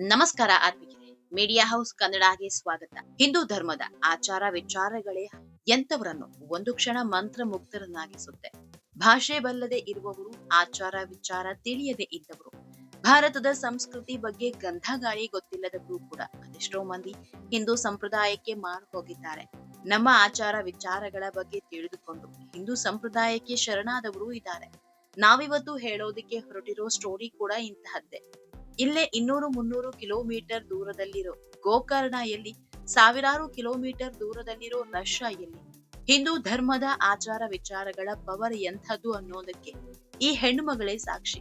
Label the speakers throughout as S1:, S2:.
S1: ನಮಸ್ಕಾರ ಆತ್ಮಿಕರೇ media house ಕನ್ನಡಗೆ ಸ್ವಾಗತ. ಹಿಂದೂ ಧರ್ಮದ ಆಚಾರ ವಿಚಾರಗಳೇ ಎಂತವರನ್ನು ಒಂದು ಕ್ಷಣ ಮಂತ್ರ ಮುಕ್ತರನ್ನಾಗಿಸುತ್ತೆ ಭಾಷೆ ಬಲ್ಲದೆ ಇರುವವರು, ಆಚಾರ ವಿಚಾರ ತಿಳಿಯದೆ ಇದ್ದವರು, ಭಾರತದ ಸಂಸ್ಕೃತಿ ಬಗ್ಗೆ ಗಂಧ ಗಾಳಿ ಗೊತ್ತಿಲ್ಲದವರು ಕೂಡ ಅದೆಷ್ಟೋ ಮಂದಿ ಹಿಂದೂ ಸಂಪ್ರದಾಯಕ್ಕೆ ಮಾರು ಹೋಗಿದ್ದಾರೆ. ನಮ್ಮ ಆಚಾರ ವಿಚಾರಗಳ ಬಗ್ಗೆ ತಿಳಿದುಕೊಂಡು ಹಿಂದೂ ಸಂಪ್ರದಾಯಕ್ಕೆ ಶರಣಾದವರು ಇದ್ದಾರೆ. ನಾವಿವತ್ತು ಹೇಳೋದಿಕ್ಕೆ ಹೊರಟಿರೋ ಸ್ಟೋರಿ ಕೂಡ ಇಂತಹದ್ದೇ. ಇಲ್ಲೇ ಇನ್ನೂರು ಮುನ್ನೂರು ಕಿಲೋಮೀಟರ್ ದೂರದಲ್ಲಿರೋ ಗೋಕರ್ಣ ಎಲ್ಲಿ, ಸಾವಿರಾರು ಕಿಲೋಮೀಟರ್ ದೂರದಲ್ಲಿರೋ ರಷ್ಯಾ ಎಲ್ಲಿ? ಹಿಂದೂ ಧರ್ಮದ ಆಚಾರ ವಿಚಾರಗಳ ಪವರ್ ಎಂಥದ್ದು ಅನ್ನೋದಕ್ಕೆ ಈ ಹೆಣ್ಣುಮಗಳೇ ಸಾಕ್ಷಿ.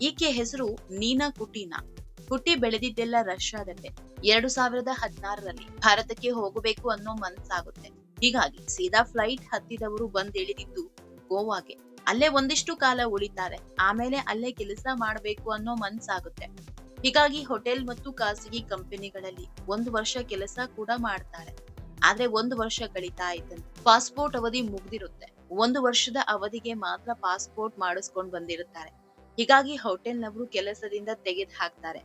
S1: ಈಕೆ ಹೆಸರು ನೀನಾ ಕುಟೀನಾ. ಹುಟ್ಟಿ ಬೆಳೆದಿದ್ದೆಲ್ಲ ರಷ್ಯಾದಲ್ಲೇ, ಎರಡು ಸಾವಿರದ ಹದಿನಾರರಲ್ಲಿ ಭಾರತಕ್ಕೆ ಹೋಗಬೇಕು ಅನ್ನೋ ಮನ್ಸಾಗುತ್ತೆ. ಹೀಗಾಗಿ ಸೀದಾ ಫ್ಲೈಟ್ ಹತ್ತಿದವರು ಬಂದಿಳಿದಿದ್ದು ಗೋವಾಗೆ. ಅಲ್ಲೇ ಒಂದಿಷ್ಟು ಕಾಲ ಉಳಿತಾರೆ, ಆಮೇಲೆ ಅಲ್ಲೇ ಕೆಲಸ ಮಾಡಬೇಕು ಅನ್ನೋ ಮನ್ಸಾಗುತ್ತೆ. ಹೀಗಾಗಿ ಹೋಟೆಲ್ ಮತ್ತು ಖಾಸಗಿ ಕಂಪನಿಗಳಲ್ಲಿ ಒಂದು ವರ್ಷ ಕೆಲಸ ಕೂಡ ಮಾಡ್ತಾರೆ ಆದ್ರೆ ಒಂದು ವರ್ಷ ಕಳೀತಾ ಇದ್ದಂತೆ ಪಾಸ್ಪೋರ್ಟ್ ಅವಧಿ ಮುಗ್ದಿರುತ್ತೆ. ಒಂದು ವರ್ಷದ ಅವಧಿಗೆ ಮಾತ್ರ ಪಾಸ್ಪೋರ್ಟ್ ಮಾಡಿಸ್ಕೊಂಡ್ ಬಂದಿರುತ್ತಾರೆ. ಹೀಗಾಗಿ ಹೋಟೆಲ್ನವರು ಕೆಲಸದಿಂದ ತೆಗೆದು ಹಾಕ್ತಾರೆ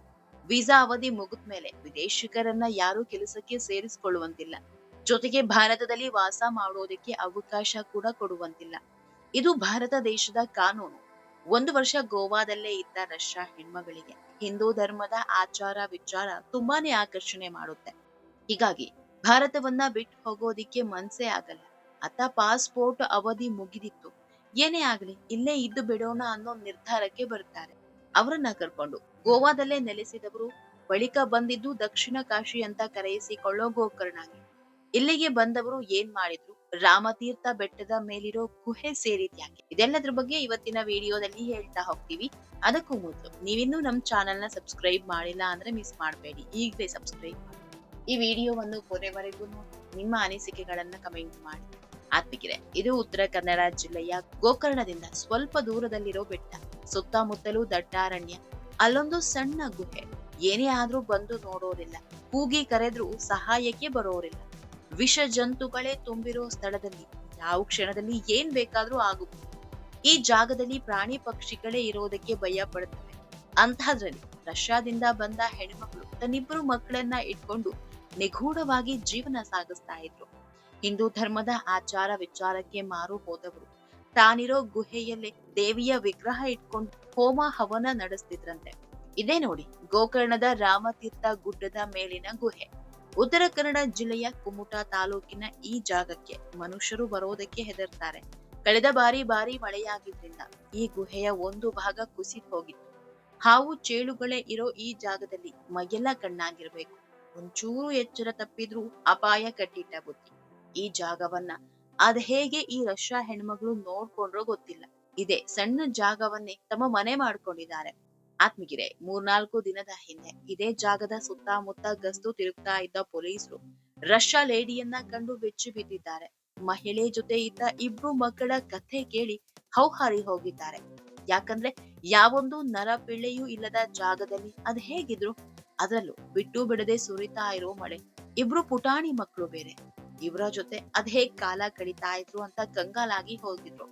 S1: ವೀಸಾ ಅವಧಿ ಮುಗಿದ ಮೇಲೆ ವಿದೇಶಿಗರನ್ನ ಯಾರು ಕೆಲಸಕ್ಕೆ ಸೇರಿಸಿಕೊಳ್ಳುವಂತಿಲ್ಲ. ಜೊತೆಗೆ ಭಾರತದಲ್ಲಿ ವಾಸ ಮಾಡೋದಕ್ಕೆ ಅವಕಾಶ ಕೂಡ ಕೊಡುವಂತಿಲ್ಲ. ಇದು ಭಾರತ ದೇಶದ ಕಾನೂನು. ಒಂದು ವರ್ಷ ಗೋವಾದಲ್ಲೇ ಇದ್ದ ರಷ್ಯಾ ಹೆಣ್ಮಗಳಿಗೆ ಹಿಂದೂ ಧರ್ಮದ ಆಚಾರ ವಿಚಾರ ತುಂಬಾನೇ ಆಕರ್ಷಣೆ ಮಾಡುತ್ತೆ. ಹೀಗಾಗಿ ಭಾರತವನ್ನ ಬಿಟ್ಟು ಹೋಗೋದಿಕ್ಕೆ ಮನ್ಸೇ ಆಗಲ್ಲ. ಅತ್ತ ಪಾಸ್ಪೋರ್ಟ್ ಅವಧಿ ಮುಗಿದಿತ್ತು. ಏನೇ ಆಗ್ಲಿ, ಇಲ್ಲೇ ಇದ್ದು ಬಿಡೋಣ ಅನ್ನೋ ನಿರ್ಧಾರಕ್ಕೆ ಬರ್ತಾರೆ. ಅವರನ್ನ ಕರ್ಕೊಂಡು ಗೋವಾದಲ್ಲೇ ನೆಲೆಸಿದವರು ಬಳಿಕ ಬಂದಿದ್ದು ದಕ್ಷಿಣ ಕಾಶಿ ಅಂತ ಕರೆಯಿಸಿಕೊಳ್ಳೋ ಗೋಕರ್ಣಗೆ ಇಲ್ಲಿಗೆ ಬಂದವರು ಏನ್ ಮಾಡಿದ್ರು? ರಾಮತೀರ್ಥ ಬೆಟ್ಟದ ಮೇಲಿರೋ ಗುಹೆ ಸೇರಿದ್ಯಾಕೆ ಇದೆಲ್ಲದ್ರ ಬಗ್ಗೆ ಇವತ್ತಿನ ವಿಡಿಯೋದಲ್ಲಿ ಹೇಳ್ತಾ ಹೋಗ್ತೀವಿ. ಅದಕ್ಕೂ ಮೊದಲು ನೀವಿನ್ನೂ ನಮ್ ಚಾನೆಲ್ನ ಸಬ್ಸ್ಕ್ರೈಬ್ ಮಾಡಿಲ್ಲ ಅಂದ್ರೆ ಮಿಸ್ ಮಾಡಬೇಡಿ. ಈಗಲೇ ಸಬ್ಸ್ಕ್ರೈಬ್ ಮಾಡಿ. ಈ ವಿಡಿಯೋವನ್ನು ಕೊನೆವರೆಗೂ ನಿಮ್ಮ ಅನಿಸಿಕೆಗಳನ್ನ ಕಮೆಂಟ್ ಮಾಡಿ. ಆತ್ಮಿಕಿರೆ, ಇದು ಉತ್ತರ ಕನ್ನಡ ಜಿಲ್ಲೆಯ ಗೋಕರ್ಣದಿಂದ ಸ್ವಲ್ಪ ದೂರದಲ್ಲಿರೋ ಬೆಟ್ಟ. ಸುತ್ತಮುತ್ತಲೂ ದಟ್ಟಾರಣ್ಯ. ಅಲ್ಲೊಂದು ಸಣ್ಣ ಗುಹೆ. ಏನೇ ಆದ್ರೂ ಬಂದು ನೋಡೋರಿಲ್ಲ. ಕೂಗಿ ಕರೆದ್ರೂ ಸಹಾಯಕ್ಕೆ ಬರೋರಿಲ್ಲ. ವಿಷ ಜಂತುಗಳೇ ತುಂಬಿರೋ ಸ್ಥಳದಲ್ಲಿ, ಯಾವ ಕ್ಷಣದಲ್ಲಿ ಏನ್ ಬೇಕಾದ್ರೂ ಆಗಬಹುದು ಈ ಜಾಗದಲ್ಲಿ ಪ್ರಾಣಿ ಪಕ್ಷಿಗಳೇ ಇರೋದಕ್ಕೆ ಭಯ ಪಡುತ್ತವೆ ಅಂತಹದ್ರಲ್ಲಿ ರಷ್ಯಾದಿಂದ ಬಂದ ಹೆಣ್ಮಕ್ಳು ತನ್ನಿಬ್ಬರು ಮಕ್ಕಳನ್ನ ಇಟ್ಕೊಂಡು ನಿಗೂಢವಾಗಿ ಜೀವನ ಸಾಗಿಸ್ತಾ ಇದ್ರು. ಹಿಂದೂ ಧರ್ಮದ ಆಚಾರ ವಿಚಾರಕ್ಕೆ ಮಾರು ಹೋದವರು. ತಾನಿರೋ ಗುಹೆಯಲ್ಲೇ ದೇವಿಯ ವಿಗ್ರಹ ಇಟ್ಕೊಂಡು ಹೋಮ ಹವನ ನಡೆಸ್ತಿದ್ರಂತೆ. ಇದೇ ನೋಡಿ ಗೋಕರ್ಣದ ರಾಮತೀರ್ಥ ಗುಡ್ಡದ ಮೇಲಿನ ಗುಹೆ. ಉತ್ತರ ಕನ್ನಡ ಜಿಲ್ಲೆಯ ಕುಮುಟಾ ತಾಲೂಕಿನ ಈ ಜಾಗಕ್ಕೆ ಮನುಷ್ಯರು ಬರೋದಕ್ಕೆ ಹೆದರ್ತಾರೆ. ಕಳೆದ ಬಾರಿ ಬಾರಿ ಮಳೆಯಾಗಿದ್ದರಿಂದ ಈ ಗುಹೆಯ ಒಂದು ಭಾಗ ಕುಸಿದ್ ಹೋಗಿತ್ತು. ಹಾವು ಚೇಳುಗಳೇ ಇರೋ ಈ ಜಾಗದಲ್ಲಿ ಮೈಯೆಲ್ಲ ಕಣ್ಣಾಗಿರ್ಬೇಕು. ಒಂಚೂರು ಎಚ್ಚರ ತಪ್ಪಿದ್ರೂ ಅಪಾಯ ಕಟ್ಟಿಟ್ಟ ಬುದ್ಧಿ ಈ ಜಾಗವನ್ನ ಅದ್ ಹೇಗೆ ಈ ರಷ್ಯಾ ಹೆಣ್ಮಗಳು ನೋಡ್ಕೊಂಡ್ರೋ ಗೊತ್ತಿಲ್ಲ. ಇದೇ ಸಣ್ಣ ಜಾಗವನ್ನೇ ತಮ್ಮ ಮನೆ ಮಾಡ್ಕೊಂಡಿದ್ದಾರೆ. ಆತ್ಮಗಿರೆ, ಮೂರ್ನಾಲ್ಕು ದಿನದ ಹಿಂದೆ ಇದೇ ಜಾಗದ ಸುತ್ತಮುತ್ತ ಗಸ್ತು ತಿರುಗ್ತಾ ಇದ್ದ ಪೊಲೀಸರು ರಷ್ಯಾ ಲೇಡಿಯನ್ನ ಕಂಡು ಬೆಚ್ಚಿ ಬಿದ್ದಿದ್ದಾರೆ. ಮಹಿಳೆ ಜೊತೆ ಇದ್ದ ಇಬ್ರು ಮಕ್ಕಳ ಕಥೆ ಕೇಳಿ ಹೌಹಾರಿ ಹೋಗಿದ್ದಾರೆ. ಯಾಕಂದ್ರೆ ಯಾವೊಂದು ನರ ಪಿಳ್ಳೆಯೂ ಇಲ್ಲದ ಜಾಗದಲ್ಲಿ ಅದ್ ಹೇಗಿದ್ರು ಅದರಲ್ಲೂ ಬಿಟ್ಟು ಬಿಡದೆ ಸುರಿತಾ ಇರೋ ಮಳೆ, ಇಬ್ರು ಪುಟಾಣಿ ಮಕ್ಕಳು ಬೇರೆ. ಇವರ ಜೊತೆ ಅದ್ ಹೇಗ್ ಕಾಲ ಕಳೀತಾ ಇದ್ರು ಅಂತ ಕಂಗಾಲಾಗಿ ಹೋಗಿದ್ರು.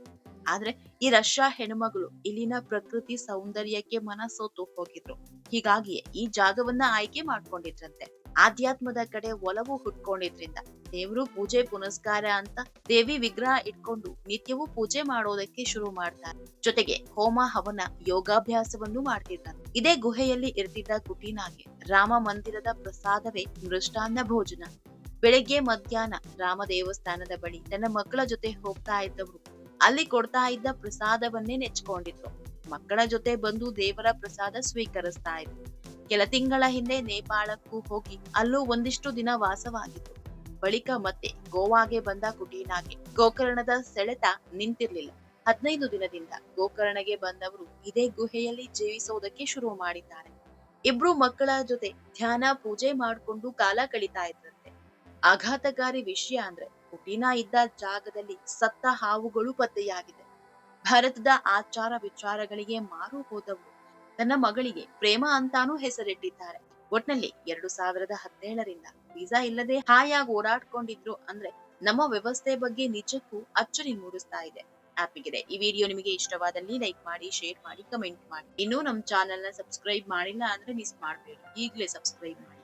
S1: ಆದ್ರೆ ಈ ರಷ್ಯಾ ಹೆಣ್ಮಗಳು ಇಲ್ಲಿನ ಪ್ರಕೃತಿ ಸೌಂದರ್ಯಕ್ಕೆ ಮನಸೋತು ಹೋಗಿದ್ರು. ಹೀಗಾಗಿಯೇ ಈ ಜಾಗವನ್ನ ಆಯ್ಕೆ ಮಾಡ್ಕೊಂಡಿದ್ರಂತೆ. ಆಧ್ಯಾತ್ಮದ ಕಡೆ ಒಲವು ಹುಟ್ಕೊಂಡಿದ್ರಿಂದ ದೇವರು ಪೂಜೆ ಪುನಸ್ಕಾರ ಅಂತ ದೇವಿ ವಿಗ್ರಹ ಇಟ್ಕೊಂಡು ನಿತ್ಯವೂ ಪೂಜೆ ಮಾಡೋದಕ್ಕೆ ಶುರು ಮಾಡ್ತಾರೆ. ಜೊತೆಗೆ ಹೋಮ ಹವನ ಯೋಗಾಭ್ಯಾಸವನ್ನು ಮಾಡ್ತಿದ್ದಾರೆ. ಇದೇ ಗುಹೆಯಲ್ಲಿ ಇರ್ತಿದ್ದ ಕುಟೀನಾಗೆ ರಾಮ ಮಂದಿರದ ಪ್ರಸಾದವೇ ಮೃಷ್ಟಾನ್ನ ಭೋಜನ. ಬೆಳಗ್ಗೆ ಮಧ್ಯಾಹ್ನ ರಾಮ ದೇವಸ್ಥಾನದ ಬಳಿ ತನ್ನ ಮಕ್ಕಳ ಜೊತೆ ಹೋಗ್ತಾ ಇದ್ದವರು ಅಲ್ಲಿ ಕೊಡ್ತಾ ಇದ್ದ ಪ್ರಸಾದವನ್ನೇ ನೆಚ್ಕೊಂಡಿದ್ರು ಮಕ್ಕಳ ಜೊತೆ ಬಂದು ದೇವರ ಪ್ರಸಾದ ಸ್ವೀಕರಿಸ್ತಾ ಇದ್ರು ಕೆಲ ತಿಂಗಳ ಹಿಂದೆ ನೇಪಾಳಕ್ಕೂ ಹೋಗಿ ಅಲ್ಲೂ ಒಂದಿಷ್ಟು ದಿನ ವಾಸವಾಗಿತ್ತು. ಬಳಿಕ ಮತ್ತೆ ಗೋವಾಗೆ ಬಂದ ಕುಟೀನಾಗೆ ಗೋಕರ್ಣದ ಸೆಳೆತ ನಿಂತಿರ್ಲಿಲ್ಲ. ಹದಿನೈದು ದಿನದಿಂದ ಗೋಕರ್ಣಗೆ ಬಂದವರು ಇದೇ ಗುಹೆಯಲ್ಲಿ ಜೀವಿಸೋದಕ್ಕೆ ಶುರು ಮಾಡಿದ್ದಾರೆ. ಇಬ್ರು ಮಕ್ಕಳ ಜೊತೆ ಧ್ಯಾನ ಪೂಜೆ ಮಾಡ್ಕೊಂಡು ಕಾಲ ಕಳೀತಾ ಇದ್ರಂತೆ. ಆಘಾತಕಾರಿ ವಿಷಯ ಅಂದ್ರೆ ಕುಟೀನಾ ಇದ್ದ ಜಾಗದಲ್ಲಿ ಸತ್ತ ಹಾವುಗಳು ಪತ್ತೆಯಾಗಿದೆ. ಭಾರತದ ಆಚಾರ ವಿಚಾರಗಳಿಗೆ ಮಾರು ಹೋದವರು. ತನ್ನ ಮಗಳಿಗೆ ಪ್ರೇಮ ಅಂತಾನೂ ಹೆಸರಿಟ್ಟಿದ್ದಾರೆ. ಒಟ್ನಲ್ಲಿ ಎರಡು ಸಾವಿರದ ಹದಿನೇಳರಿಂದ ವೀಸಾ ಇಲ್ಲದೆ ಹಾಯಾಗಿ ಓಡಾಡ್ಕೊಂಡಿದ್ರು ಅಂದ್ರೆ ನಮ್ಮ ವ್ಯವಸ್ಥೆ ಬಗ್ಗೆ ನಿಜಕ್ಕೂ ಅಚ್ಚರಿ ಮೂಡಿಸ್ತಾ ಇದೆ. ಆಪ್ಗಿದೆ ಈ ವಿಡಿಯೋ ನಿಮಗೆ ಇಷ್ಟವಾದಲ್ಲಿ ಲೈಕ್ ಮಾಡಿ, ಶೇರ್ ಮಾಡಿ, ಕಮೆಂಟ್ ಮಾಡಿ. ಇನ್ನೂ ನಮ್ಮ ಚಾನೆಲ್ನ ಸಬ್ಸ್ಕ್ರೈಬ್ ಮಾಡಿಲ್ಲ ಅಂದ್ರೆ ಮಿಸ್ ಮಾಡಬೇಡಿ. ಈಗಲೇ ಸಬ್ಸ್ಕ್ರೈಬ್ ಮಾಡಿ.